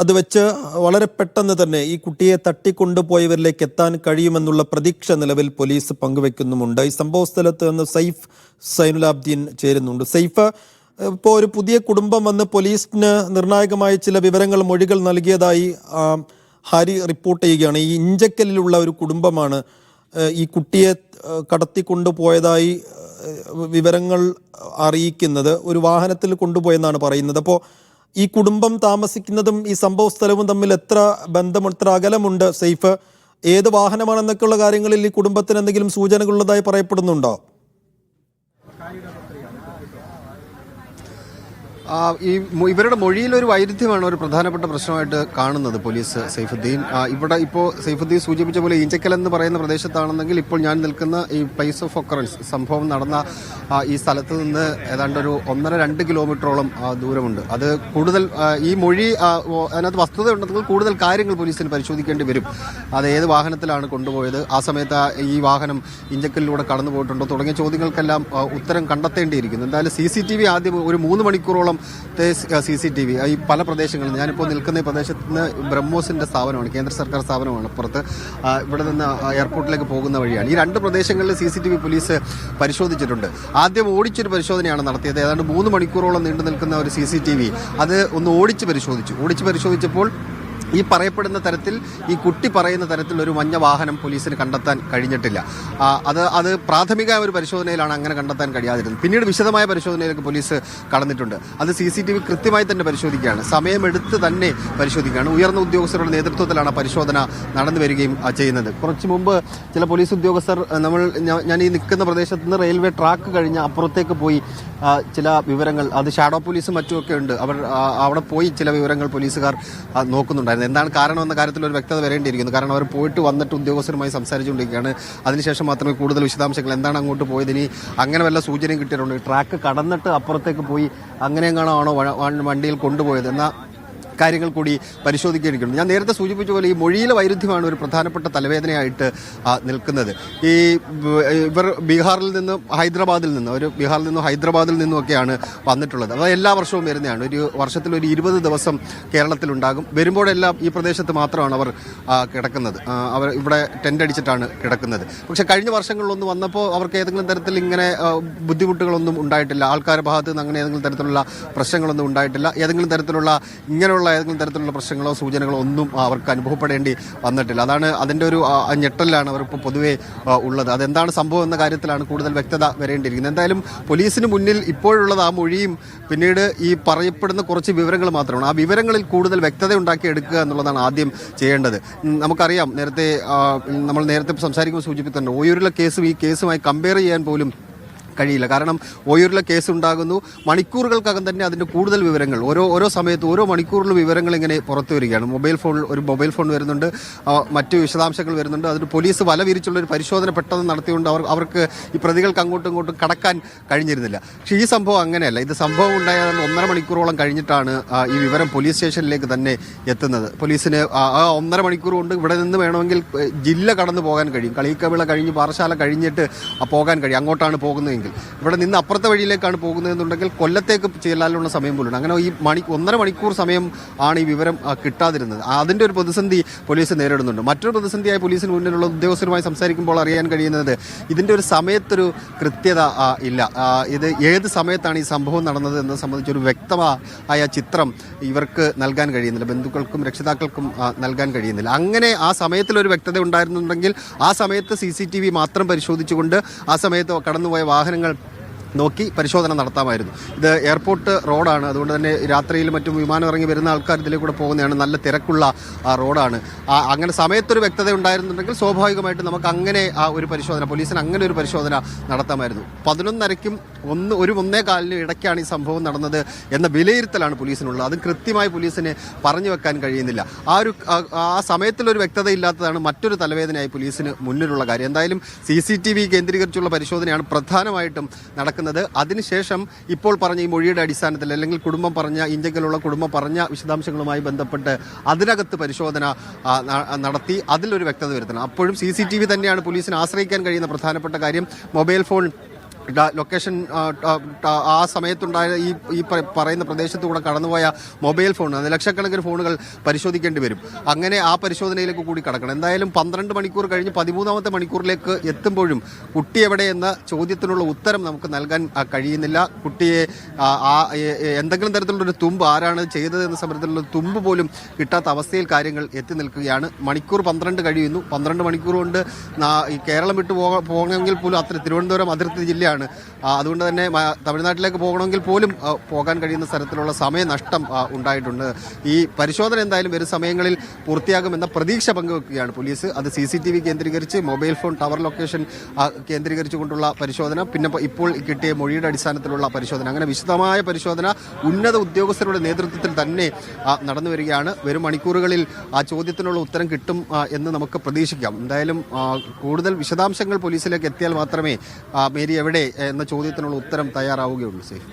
അത് വെച്ച് വളരെ പെട്ടെന്ന് തന്നെ ഈ കുട്ടിയെ തട്ടിക്കൊണ്ടുപോയവരിലേക്ക് എത്താൻ കഴിയുമെന്നുള്ള പ്രതീക്ഷ നിലവിൽ പോലീസ് പങ്കുവെക്കുന്നുമുണ്ട്. ഈ സംഭവ സ്ഥലത്ത് നിന്ന് സൈഫ് സൈനുലാബ്ദീൻ ചേരുന്നുണ്ട്. സൈഫ് ഇപ്പോൾ ഒരു പുതിയ കുടുംബം വന്ന് പോലീസിന് നിർണായകമായ ചില വിവരങ്ങൾ മൊഴികൾ നൽകിയതായി ഹാരി റിപ്പോർട്ട് ചെയ്യുകയാണ്. ഈ ഇഞ്ചക്കലിലുള്ള ഒരു കുടുംബമാണ് ഈ കുട്ടിയെ കടത്തിക്കൊണ്ടുപോയതായി വിവരങ്ങൾ അറിയിക്കുന്നത്. ഒരു വാഹനത്തിൽ കൊണ്ടുപോയെന്നാണ് പറയുന്നത്. അപ്പോൾ ഈ കുടുംബം താമസിക്കുന്നതും ഈ സംഭവ സ്ഥലവും തമ്മിൽ എത്ര ബന്ധം എത്ര അകലമുണ്ട് സേഫ്? ഏത് വാഹനമാണെന്നൊക്കെയുള്ള കാര്യങ്ങളിൽ ഈ കുടുംബത്തിന് എന്തെങ്കിലും സൂചനകളുള്ളതായി പറയപ്പെടുന്നുണ്ടോ? ഈ ഇവരുടെ മൊഴിയിൽ ഒരു വൈരുദ്ധ്യമാണ് ഒരു പ്രധാനപ്പെട്ട പ്രശ്നമായിട്ട് കാണുന്നത് പോലീസ് സൈഫുദ്ദീൻ. ഇവിടെ ഇപ്പോൾ സൈഫുദ്ദീൻ സൂചിപ്പിച്ച പോലെ ഈഞ്ചക്കൽ എന്ന് പറയുന്ന പ്രദേശത്താണെന്നെങ്കിൽ ഇപ്പോൾ ഞാൻ നിൽക്കുന്ന ഈ പ്ലേസ് ഓഫ് ഒക്കറൻസ് സംഭവം നടന്ന ഈ സ്ഥലത്ത് നിന്ന് ഏതാണ്ട് ഒരു ഒന്നര രണ്ട് കിലോമീറ്ററോളം ദൂരമുണ്ട്. അത് കൂടുതൽ ഈ മൊഴി അതിനകത്ത് വസ്തുത ഉണ്ടെങ്കിൽ കൂടുതൽ കാര്യങ്ങൾ പോലീസിന് പരിശോധിക്കേണ്ടി വരും. അത് ഏത് വാഹനത്തിലാണ് കൊണ്ടുപോയത്? ആ സമയത്ത് ഈ വാഹനം ഇഞ്ചക്കലിലൂടെ കടന്നു പോയിട്ടുണ്ടോ തുടങ്ങിയ ചോദ്യങ്ങൾക്കെല്ലാം ഉത്തരം കണ്ടെത്തേണ്ടിയിരിക്കുന്നു. എന്തായാലും സി ആദ്യം ഒരു മൂന്ന് മണിക്കൂറോളം സി സി ടി വി ഈ പല പ്രദേശങ്ങളിൽ ഞാനിപ്പോൾ നിൽക്കുന്ന ഈ പ്രദേശത്ത് നിന്ന് ബ്രഹ്മോസിന്റെ സ്ഥാപനമാണ് കേന്ദ്ര സർക്കാർ സ്ഥാപനമാണ്. പുറത്ത് ഇവിടെ നിന്ന് എയർപോർട്ടിലേക്ക് പോകുന്ന വഴിയാണ്. ഈ രണ്ട് പ്രദേശങ്ങളിൽ C C T V police പരിശോധിച്ചിട്ടുണ്ട്. ആദ്യം ഓടിച്ചൊരു പരിശോധനയാണ് നടത്തിയത്. ഏതാണ്ട് മൂന്ന് മണിക്കൂറോളം നീണ്ടു നിൽക്കുന്ന ഒരു സി സി ടി വി അത് ഒന്ന് ഓടിച്ച് പരിശോധിച്ചു. ഓടിച്ച് പരിശോധിച്ചപ്പോൾ ഈ പറയപ്പെടുന്ന തരത്തിൽ ഈ കുട്ടി പറയുന്ന തരത്തിൽ ഒരു മഞ്ഞ വാഹനം പോലീസിന് കണ്ടെത്താൻ കഴിഞ്ഞിട്ടില്ല. അത് അത് പ്രാഥമിക ഒരു പരിശോധനയിലാണ് അങ്ങനെ കണ്ടെത്താൻ കഴിയാതിരുന്നത്. പിന്നീട് വിശദമായ പരിശോധനയിലേക്ക് പോലീസ് കടന്നിട്ടുണ്ട്. അത് സി സി ടി വി കൃത്യമായി തന്നെ പരിശോധിക്കുകയാണ്. സമയമെടുത്ത് തന്നെ പരിശോധിക്കുകയാണ്. ഉയർന്ന ഉദ്യോഗസ്ഥരുടെ നേതൃത്വത്തിലാണ് പരിശോധന നടന്നു വരികയും ചെയ്യുന്നത്. കുറച്ച് മുമ്പ് ചില പോലീസ് ഉദ്യോഗസ്ഥർ നമ്മൾ ഞാൻ ഈ നിൽക്കുന്ന പ്രദേശത്ത് നിന്ന് റെയിൽവേ ട്രാക്ക് കഴിഞ്ഞ് അപ്പുറത്തേക്ക് പോയി ചില വിവരങ്ങൾ അത് ഷാഡോ പോലീസും മറ്റുമൊക്കെ ഉണ്ട്. അവർ അവിടെ പോയി ചില വിവരങ്ങൾ പോലീസുകാർ ആ, നോക്കുന്നുണ്ടായിരുന്നു എന്താണ് എന്ന കാര്യത്തിൽ ഒരു വ്യക്തത വരേണ്ടിയിരിക്കുന്നു. കാരണം അവർ പോയിട്ട് വന്നിട്ട് ഉദ്യോഗസ്ഥരുമായി സംസാരിച്ചുകൊണ്ടിരിക്കുകയാണ്. അതിനുശേഷം മാത്രമേ കൂടുതൽ വിശദാംശങ്ങൾ എന്താണ് അങ്ങോട്ട് പോയത്? ഇനി അങ്ങനെ വല്ല സൂചനയും കിട്ടിയിട്ടുണ്ട്? ട്രാക്ക് കടന്നിട്ട് അപ്പുറത്തേക്ക് പോയി അങ്ങനെ എങ്ങാണോ വണ്ടിയിൽ കൊണ്ടുപോയത്? എന്നാൽ കാര്യങ്ങൾ കൂടി പരിശോധിക്കേണ്ടിയിട്ടുണ്ട് ഞാൻ നേരത്തെ സൂചിപ്പിച്ച പോലെ ഈ മൊഴിയിലെ വൈരുദ്ധ്യമാണ് ഒരു പ്രധാനപ്പെട്ട തലവേദനയായിട്ട് നിൽക്കുന്നത്. ഈ ഇവർ ബീഹാറിൽ നിന്ന് ഹൈദരാബാദിൽ നിന്ന് ഒരു ബീഹാറിൽ നിന്നും ഹൈദരാബാദിൽ നിന്നുമൊക്കെയാണ് വന്നിട്ടുള്ളത്. അത് എല്ലാ വർഷവും വരുന്നതാണ്. ഒരു വർഷത്തിൽ ഒരു ഇരുപത് ദിവസം കേരളത്തിലുണ്ടാകും. വരുമ്പോഴെല്ലാം ഈ പ്രദേശത്ത് മാത്രമാണ് അവർ കിടക്കുന്നത്. അവർ ഇവിടെ ടെന്റ് അടിച്ചിട്ടാണ് കിടക്കുന്നത്. പക്ഷേ കഴിഞ്ഞ വർഷങ്ങളിലൊന്നും വന്നപ്പോൾ അവർക്ക് ഏതെങ്കിലും തരത്തിൽ ഇങ്ങനെ ബുദ്ധിമുട്ടുകളൊന്നും ഉണ്ടായിട്ടില്ല. ആൾക്കാരുടെ ഭാഗത്ത് നിന്ന് അങ്ങനെ ഏതെങ്കിലും തരത്തിലുള്ള പ്രശ്നങ്ങളൊന്നും ഉണ്ടായിട്ടില്ല. ഏതെങ്കിലും തരത്തിലുള്ള ഇങ്ങനെയുള്ള ഏതെങ്കിലും തരത്തിലുള്ള പ്രശ്നങ്ങളോ സൂചനകളോ ഒന്നും അവർക്ക് അനുഭവപ്പെടേണ്ടി വന്നിട്ടില്ല. അതാണ് അതിന്റെ ഒരു ഞെട്ടലിലാണ് അവർ ഇപ്പോൾ പൊതുവേ ഉള്ളത്. അതെന്താണ് സംഭവം എന്ന കാര്യത്തിലാണ് കൂടുതൽ വ്യക്തത വരേണ്ടിയിരിക്കുന്നത്. എന്തായാലും പോലീസിന് മുന്നിൽ ഇപ്പോഴുള്ളത് ആ മൊഴിയും പിന്നീട് ഈ പറയപ്പെടുന്ന കുറച്ച് വിവരങ്ങൾ മാത്രമാണ്. ആ വിവരങ്ങളിൽ കൂടുതൽ വ്യക്തത ഉണ്ടാക്കി എടുക്കുക എന്നുള്ളതാണ് ആദ്യം ചെയ്യേണ്ടത്. നമുക്കറിയാം നേരത്തെ നമ്മൾ നേരത്തെ സംസാരിക്കുമ്പോൾ സൂചിപ്പിച്ചിട്ടുണ്ട്. ഓയൂരിലെ കേസും ഈ കേസുമായി കമ്പയർ ചെയ്യാൻ പോലും കഴിയില്ല. കാരണം ഓയൂരിലെ കേസ് ഉണ്ടാകുന്നു മണിക്കൂറുകൾക്കകം തന്നെ അതിന്റെ കൂടുതൽ വിവരങ്ങൾ. ഓരോ ഓരോ സമയത്ത് ഓരോ മണിക്കൂറിലും വിവരങ്ങൾ ഇങ്ങനെ പുറത്തു വരികയാണ്. മൊബൈൽ ഫോൺ ഒരു മൊബൈൽ ഫോൺ വരുന്നുണ്ട്. മറ്റ് വിശദാംശങ്ങൾ വരുന്നുണ്ട്. അതിന് പോലീസ് വല വിരിച്ചുള്ള ഒരു പരിശോധന പെട്ടെന്ന് നടത്തിയുകൊണ്ട് അവർ അവർക്ക് ഈ പ്രതികൾക്ക് അങ്ങോട്ടും ഇങ്ങോട്ടും കടക്കാൻ കഴിഞ്ഞിരുന്നില്ല. പക്ഷേ ഈ സംഭവം അങ്ങനെയല്ല. ഇത് സംഭവം ഉണ്ടായ ഒന്നര മണിക്കൂറോളം കഴിഞ്ഞിട്ടാണ് ഈ വിവരം പോലീസ് സ്റ്റേഷനിലേക്ക് തന്നെ എത്തുന്നത്. പോലീസിന് ആ ഒന്നര മണിക്കൂർ കൊണ്ട് ഇവിടെ നിന്ന് വേണമെങ്കിൽ ജില്ല കടന്നു പോകാൻ കഴിയും. കളിക്കവിള കഴിഞ്ഞ് പാറശാല കഴിഞ്ഞിട്ട് പോകാൻ കഴിയും. അങ്ങോട്ടാണ് പോകുന്നതെങ്കിൽ. ഇവിടെ നിന്ന് അപ്പുറത്തെ വഴിയിലേക്കാണ് പോകുന്നതെന്നുണ്ടെങ്കിൽ കൊല്ലത്തേക്ക് ചെല്ലാനുള്ള സമയം പോലും അങ്ങനെ ഈ മണി ഒന്നര മണിക്കൂർ സമയം ആണ് ഈ വിവരം കിട്ടാതിരുന്നത്. അതിന്റെ ഒരു പ്രതിസന്ധി പോലീസ് നേരിടുന്നുണ്ട്. മറ്റൊരു പ്രതിസന്ധിയായി പോലീസിന് മുന്നിലുള്ള ഉദ്യോഗസ്ഥരുമായി സംസാരിക്കുമ്പോൾ അറിയാൻ കഴിയുന്നത് ഇതിന്റെ ഒരു സമയത്തൊരു കൃത്യത ഇല്ല. ഇത് ഏത് സമയത്താണ് ഈ സംഭവം നടന്നത് എന്നത് സംബന്ധിച്ചൊരു വ്യക്തമായ ചിത്രം ഇവർക്ക് നൽകാൻ കഴിയുന്നില്ല. ബന്ധുക്കൾക്കും രക്ഷിതാക്കൾക്കും നൽകാൻ കഴിയുന്നില്ല. അങ്ങനെ ആ സമയത്തിലൊരു വ്യക്തത ഉണ്ടായിരുന്നുണ്ടെങ്കിൽ ആ സമയത്ത് സി മാത്രം പരിശോധിച്ചുകൊണ്ട് ആ സമയത്ത് കടന്നുപോയ വാഹനങ്ങൾ നോക്കി പരിശോധന നടത്താമായിരുന്നു. ഇത് എയർപോർട്ട് റോഡാണ്. അതുകൊണ്ട് തന്നെ രാത്രിയിൽ മറ്റും വിമാനം ഇറങ്ങി വരുന്ന ആൾക്കാർ ഇതിലെ കൂടെ പോകുന്നതാണ് നല്ല തിരക്കുള്ള റോഡാണ്. അങ്ങനെ സമയത്തൊരു വ്യക്തത ഉണ്ടായിരുന്നുണ്ടെങ്കിൽ സ്വാഭാവികമായിട്ട് നമുക്ക് അങ്ങനെ ആ ഒരു പരിശോധന പോലീസിന് അങ്ങനെ ഒരു പരിശോധന നടത്താമായിരുന്നു. പതിനൊന്നരയ്ക്കും ഒന്ന് ഒരു ഒന്നേ കാലിനും ഇടയ്ക്കാണ് ഈ സംഭവം നടന്നത് എന്ന വിലയിരുത്തലാണ് പോലീസിനുള്ളത്. അത് കൃത്യമായി പോലീസിന് പറഞ്ഞു വെക്കാൻ കഴിയുന്നില്ല. ആ ഒരു ആ- സമയത്തിലൊരു വ്യക്തത ഇല്ലാത്തതാണ് മറ്റൊരു തലവേദനയായി പോലീസിന് മുന്നിലുള്ള കാര്യം. എന്തായാലും സി കേന്ദ്രീകരിച്ചുള്ള പരിശോധനയാണ് പ്രധാനമായിട്ടും നടക്കുന്നത്. അതിനുശേഷം ഇപ്പോൾ പറഞ്ഞ ഈ മൊഴിയുടെ അടിസ്ഥാനത്തിൽ അല്ലെങ്കിൽ കുടുംബം പറഞ്ഞ ഇന്ത്യയിലുള്ള കുടുംബം പറഞ്ഞ വിശദാംശങ്ങളുമായി ബന്ധപ്പെട്ട് അതിനകത്ത് പരിശോധന നടത്തി അതിലൊരു വ്യക്തത വരുത്തണം. അപ്പോഴും സി തന്നെയാണ് പോലീസിന് ആശ്രയിക്കാൻ കഴിയുന്ന പ്രധാനപ്പെട്ട കാര്യം. മൊബൈൽ ഫോൺ ലൊക്കേഷൻ ആ, സമയത്തുണ്ടായ ഈ ഈ പറയുന്ന പ്രദേശത്തൂടെ കടന്നുപോയ മൊബൈൽ ഫോൺ അത് ലക്ഷക്കണക്കിന് ഫോണുകൾ പരിശോധിക്കേണ്ടി വരും. അങ്ങനെ ആ പരിശോധനയിലേക്ക് കൂടി കടക്കണം. എന്തായാലും പന്ത്രണ്ട് മണിക്കൂർ കഴിഞ്ഞ് പതിമൂന്നാമത്തെ മണിക്കൂറിലേക്ക് എത്തുമ്പോഴും കുട്ടി എവിടെ എന്ന ചോദ്യത്തിനുള്ള ഉത്തരം നമുക്ക് നൽകാൻ കഴിയുന്നില്ല. കുട്ടിയെ ആ, എന്തെങ്കിലും തരത്തിലുള്ളൊരു തുമ്പ് ആരാണ് ചെയ്തത് എന്ന തുമ്പ് പോലും കിട്ടാത്ത അവസ്ഥയിൽ കാര്യങ്ങൾ എത്തി നിൽക്കുകയാണ്. മണിക്കൂർ പന്ത്രണ്ട് കഴിയുന്നു. പന്ത്രണ്ട് മണിക്കൂർ കൊണ്ട് കേരളം വിട്ടു പോകണമെങ്കിൽ പോലും അത്ര തിരുവനന്തപുരം അതിർത്തി ജില്ലയാണ്. ആ, അതുകൊണ്ട് തന്നെ തമിഴ്നാട്ടിലേക്ക് പോകണമെങ്കിൽ പോലും പോകാൻ കഴിയുന്ന തരത്തിലുള്ള സമയനഷ്ടം ഉണ്ടായിട്ടുണ്ട്. ഈ പരിശോധന എന്തായാലും വരും സമയങ്ങളിൽ പൂർത്തിയാകുമെന്ന പ്രതീക്ഷ പങ്കുവെക്കുകയാണ് പോലീസ്. അത് സി സി ടി വി കേന്ദ്രീകരിച്ച് മൊബൈൽ ഫോൺ ടവർ ലൊക്കേഷൻ കേന്ദ്രീകരിച്ചുകൊണ്ടുള്ള പരിശോധന പിന്നെ ഇപ്പോൾ കിട്ടിയ മൊഴിയുടെ അടിസ്ഥാനത്തിലുള്ള പരിശോധന. അങ്ങനെ വിശദമായ പരിശോധന ഉന്നത ഉദ്യോഗസ്ഥരുടെ നേതൃത്വത്തിൽ തന്നെ നടന്നു വരികയാണ്. വരും മണിക്കൂറുകളിൽ ആ ചോദ്യത്തിനുള്ള ഉത്തരം കിട്ടും എന്ന് നമുക്ക് പ്രതീക്ഷിക്കാം. എന്തായാലും കൂടുതൽ വിശദാംശങ്ങൾ പോലീസിലേക്ക് എത്തിയാൽ മാത്രമേ മേരി മേരി എവിടെ എന്ന ചോദ്യത്തിനുള്ള ഉത്തരം തയ്യാറാവുകയുള്ളൂ സേഫ്.